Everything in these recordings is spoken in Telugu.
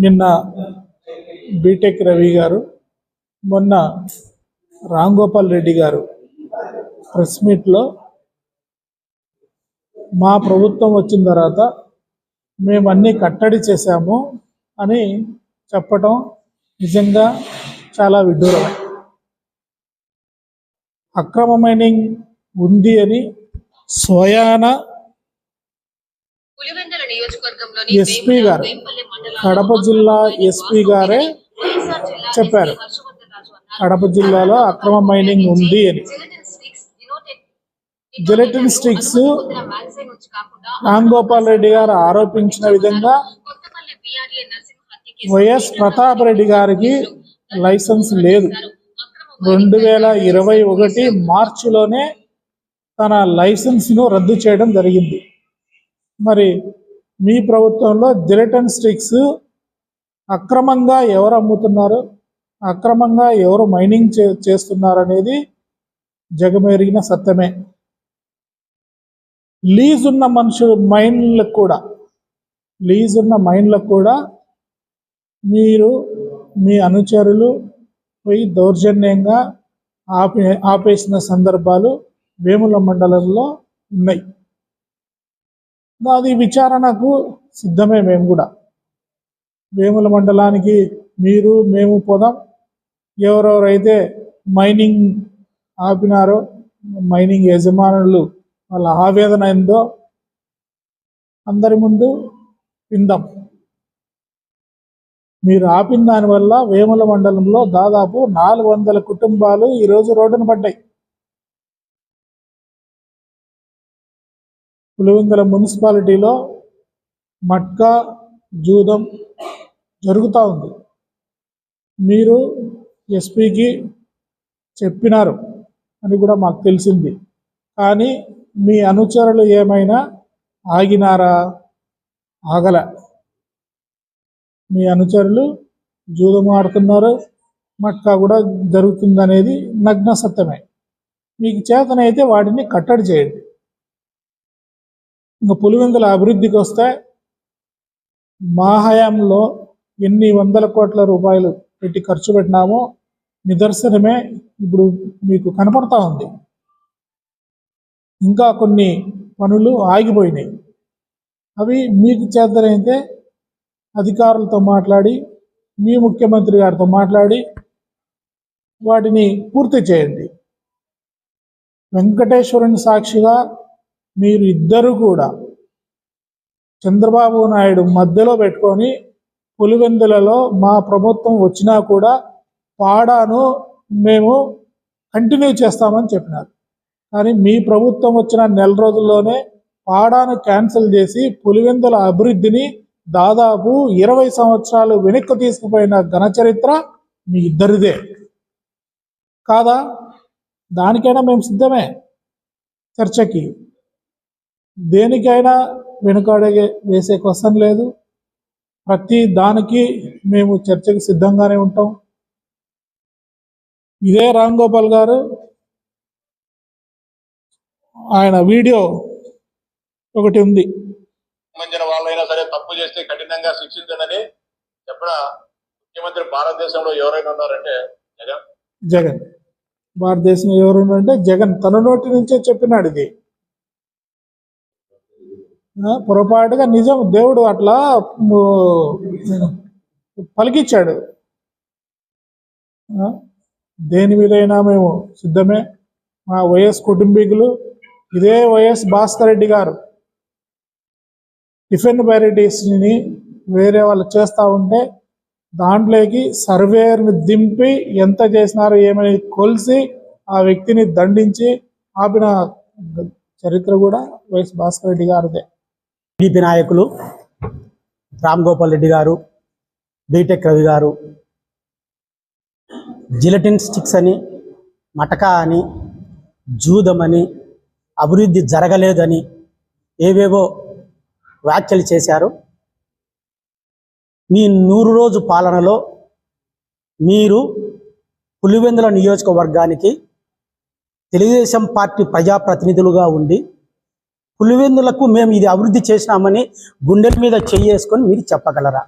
నిన్న బీటెక్ రవి గారు మొన్న రాంగోపాల్ రెడ్డి గారు ప్రెస్ మీట్లో మా ప్రభుత్వం వచ్చిన తర్వాత మేము అన్నీ కట్టడి చేశాము అని చెప్పటం నిజంగా చాలా విడ్డూరమే అక్రమ మైనింగ్ ఉంది అని స్వయాన ఎస్పీ గారు, కడప జిల్లా ఎస్పీ గారే చెప్పారు. కడప జిల్లాలో అక్రమ మైనింగ్ ఉంది అని. జిలెటిన్ స్టిక్స్, రామ్ గోపాల్ రెడ్డి గారు ఆరోపించిన విధంగా వైఎస్ ప్రతాప్ రెడ్డి గారికి లైసెన్స్ లేదు. రెండు వేల ఇరవై ఒకటి మార్చిలోనే తన లైసెన్స్ను రద్దు చేయడం జరిగింది. మరి మీ ప్రభుత్వంలో జిలెటన్ స్టిక్స్ అక్రమంగా ఎవరు అమ్ముతున్నారు? అక్రమంగా ఎవరు మైనింగ్ చే చేస్తున్నారు అనేది జగమెరిగిన సత్యమే. లీజ్ ఉన్న మనుషులు మైన్లకు కూడా లీజ్ ఉన్న మైన్లకు కూడా మీరు మీ అనుచరులు పోయి దౌర్జన్యంగా ఆపే ఆపేసిన సందర్భాలు వేముల మండలంలో ఉన్నాయి. మాది విచారణకు సిద్ధమే మేము కూడా. వేముల మండలానికి మీరు మేము పోదాం. ఎవరెవరైతే మైనింగ్ ఆపినారో మైనింగ్ యజమానులు వాళ్ళ ఆవేదన ఏందో అందరి ముందు విందాం. మీరు ఆపిన దానివల్ల వేముల మండలంలో దాదాపు నాలుగు వందల కుటుంబాలు ఈరోజు రోడ్డున పడ్డాయి. పులివెందుల మున్సిపాలిటీలో మట్కా జూదం జరుగుతూ ఉంది. మీరు ఎస్పీకి చెప్పినారు అని కూడా మాకు తెలిసింది. కానీ మీ అనుచరులు ఏమైనా ఆగినారా? ఆగల. మీ అనుచరులు జూదం ఆడుతున్నారు మట్కా కూడా జరుగుతుందనేది నగ్న సత్యమే. మీకు చేతనైతే వాటిని కట్టడి చేయండి. ఇంకా పులివెందుల అభివృద్ధికి వస్తే మా హయాంలో ఎన్ని వందల కోట్ల రూపాయలు పెట్టి ఖర్చు పెట్టినామో నిదర్శనమే ఇప్పుడు మీకు కనపడతా ఉంది. ఇంకా కొన్ని పనులు ఆగిపోయినాయి. అవి మీకు చేతనైతే అధికారులతో మాట్లాడి మీ ముఖ్యమంత్రి గారితో మాట్లాడి వాటిని పూర్తి చేయండి. వెంకటేశ్వరుని సాక్షిగా మీరు ఇద్దరు కూడా చంద్రబాబు నాయుడు మధ్యలో పెట్టుకొని పులివెందులలో మా ప్రభుత్వం వచ్చినా కూడా పాడాను మేము కంటిన్యూ చేస్తామని చెప్పినారు. కానీ మీ ప్రభుత్వం వచ్చిన నెల రోజుల్లోనే పాడాను క్యాన్సిల్ చేసి పులివెందుల అభివృద్ధిని దాదాపు ఇరవై సంవత్సరాలు వెనక్కి తీసుకుపోయిన ఘన చరిత్ర మీ ఇద్దరిదే. కాదా? దానికైనా మేము సిద్ధమే చర్చకి. దేనికైనా వెనుకాడే వేసే క్వశ్చన్ లేదు. ప్రతి దానికి మేము చర్చకి సిద్ధంగానే ఉంటాం. ఇదే రామ్ గోపాల్ గారు ఆయన వీడియో ఒకటి ఉంది. సంబంధించిన వాళ్ళైనా సరే తప్పు చేస్తే కఠినంగా శిక్షించడని చెప్పిన ముఖ్యమంత్రి భారతదేశంలో ఎవరైనా ఉన్నారంటే జగన్. జగన్. భారతదేశం ఎవరు అంటే జగన్. తన నోటి నుంచే చెప్పినాడు ఇది. పొరపాటుగా నిజం దేవుడు అట్లా పలికిచ్చాడు. దేని మీదైనా మేము సిద్ధమే. మా వైఎస్ కుటుంబీకులు ఇదే వైఎస్ భాస్కర్ రెడ్డి గారు. టిఫిన్ వెరైటీస్ని వేరే వాళ్ళు చేస్తూ ఉంటే దాంట్లోకి సర్వేయర్ని దింపి ఎంత చేసినారో ఏమని కొలిసి ఆ వ్యక్తిని దండించి ఆపిన చరిత్ర కూడా వైఎస్ భాస్కర్ రెడ్డి గారిదే. టీడీపీ నాయకులు రామ్ గోపాల్ రెడ్డి గారు బీటెక్ రవి గారు జిలటిన్ స్టిక్స్ అని మటకా అని జూదమని అభివృద్ధి జరగలేదని ఏవేవో వ్యాఖ్యలు చేశారు. మీ నూరు రోజు పాలనలో మీరు పులివెందుల నియోజకవర్గానికి తెలుగుదేశం పార్టీ ప్రజాప్రతినిధులుగా ఉండి పులివెందులకు మేము ఇది అభివృద్ధి చేసినామని గుండెల మీద చెయ్యేసుకొని మీరు చెప్పగలరా?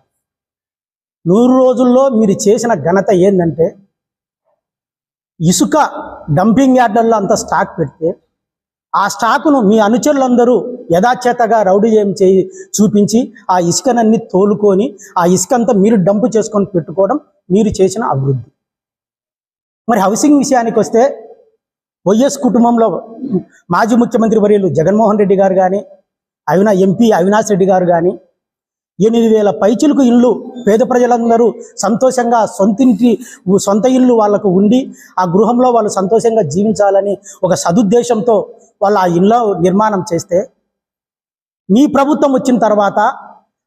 నూరు రోజుల్లో మీరు చేసిన ఘనత ఏంటంటే ఇసుక డంపింగ్ యార్డుల్లో అంత స్టాక్ పెడితే ఆ స్టాకును మీ అనుచరులందరూ యథాచేతగా రౌడీయం చేయి చూపించి ఆ ఇసుకనన్ని తోలుకొని ఆ ఇసుక అంతా మీరు డంపు చేసుకొని పెట్టుకోవడం మీరు చేసిన అభివృద్ధి. మరి హౌసింగ్ విషయానికి వస్తే వైఎస్ కుటుంబంలో మాజీ ముఖ్యమంత్రి వర్యులు జగన్మోహన్ రెడ్డి గారు కానీ అవినా ఎంపీ అవినాష్ రెడ్డి గారు కానీ ఎనిమిది వేల పైచులకు ఇల్లు పేద ప్రజలందరూ సంతోషంగా సొంతింటి సొంత ఇల్లు వాళ్ళకు ఉండి ఆ గృహంలో వాళ్ళు సంతోషంగా జీవించాలని ఒక సదుద్దేశంతో వాళ్ళు ఆ ఇల్లు నిర్మాణం చేస్తే మీ ప్రభుత్వం వచ్చిన తర్వాత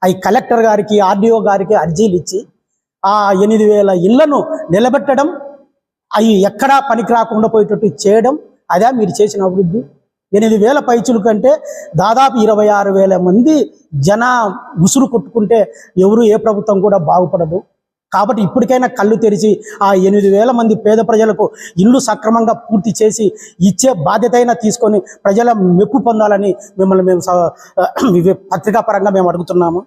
అవి కలెక్టర్ గారికి ఆర్డీఓ గారికి అర్జీలు ఇచ్చి ఆ ఎనిమిది వేల ఇళ్ళను నిలబెట్టడం అవి ఎక్కడా పనికి రాకుండా పోయేటట్టు చేయడం అదే మీరు చేసిన అభివృద్ధి. ఎనిమిది వేల పైచులు కంటే దాదాపు ఇరవై ఆరు వేల మంది జన ఉసురు కొట్టుకుంటే ఎవరు ఏ ప్రభుత్వం కూడా బాగుపడదు. కాబట్టి ఇప్పటికైనా కళ్ళు తెరిచి ఆ ఎనిమిది వేల మంది పేద ప్రజలకు ఇల్లు సక్రమంగా పూర్తి చేసి ఇచ్చే బాధ్యత అయినా తీసుకొని ప్రజల మెప్పు పొందాలని మిమ్మల్ని మేము పత్రికాపరంగా మేము అడుగుతున్నాము.